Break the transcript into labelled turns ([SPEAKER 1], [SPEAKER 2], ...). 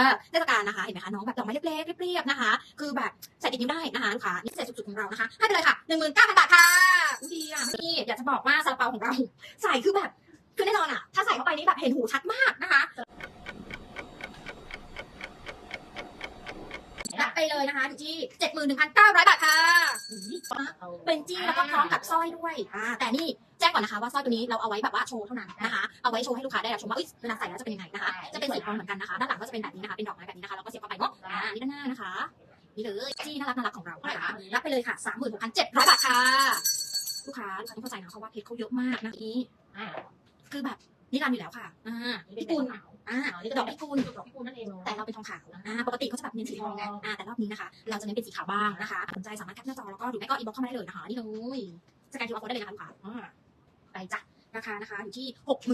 [SPEAKER 1] อเทศกาลนะคะเห็นไหมคะน้องแบบดอกไม้เล็กๆเรียบๆนะคะ คือแบบใส่ติดนิ้วได้นะคะลูกค้านี่เศษสุดๆของเรานะคะให้ไปเลยค่ะ19,000บาทค่ะดีอะไม่นี่อยากจะบอกว่าซาลาเปาของเรา ใส่คือแบบคือแน่นอนอะ ถ้าใส่เข้าไปนี่แบบเห็นหูชัดมากนะคะรับไปเลยนะคะอยู่ที่71,900บาทค่ะ เป็นจี้แล้วก็พร้อมกับสร้อยด้วยอ่าแต่นี่แจ้งก่อนนะคะว่าสร้อยตัวนี้เราเอาไว้แบบว่าโชว์เท่านั้นนะคะเอาไว้โชว์ให้ลูกค้าได้รับชมว่าเอ้ยเวลาใส่แล้วจะเป็นยังไงนะคะ จะเป็นสีทองเหมือนกันนะคะด้านหลังก็จะเป็นแบบนี้นะคะเป็นดอกไม้แบบนี้นะคะแล้วก็เสียบเข้าไปเนาะอ่านี่ด้านหน้านะคะนี่เลยจี้น่ารักน่ารักของเรานะคะรับไปเลยค่ะ36,700บาทค่ะลูกค้าลูกค้าต้องเข้าใจนะเพราะว่าเพชรเขาเยอะมากนะนี้คือแบบนิรันดร์อยู่แล้วค่ะ อ่าพิกุลอ่าดอกพิกุล
[SPEAKER 2] ดอกพิกุลนั่นเองเนาะ
[SPEAKER 1] แต่เราเป็นทองขาว อ่าปกติเขาจะแบบเน้นสีทองไงอ่าแต่รอบนี้นะคะ เราจะเน้นเป็นสีขาวบ้างนะคะสนใจสามารถแคปหน้าจอแล้วก็หรือไม่ก็อินบ็อกเข้ามาได้เลยนะคะนี่เลยสแกน QR code ได้เลยนะคะลูกค้าอ่าไปจ้ะราคานะคะอยู่ที่6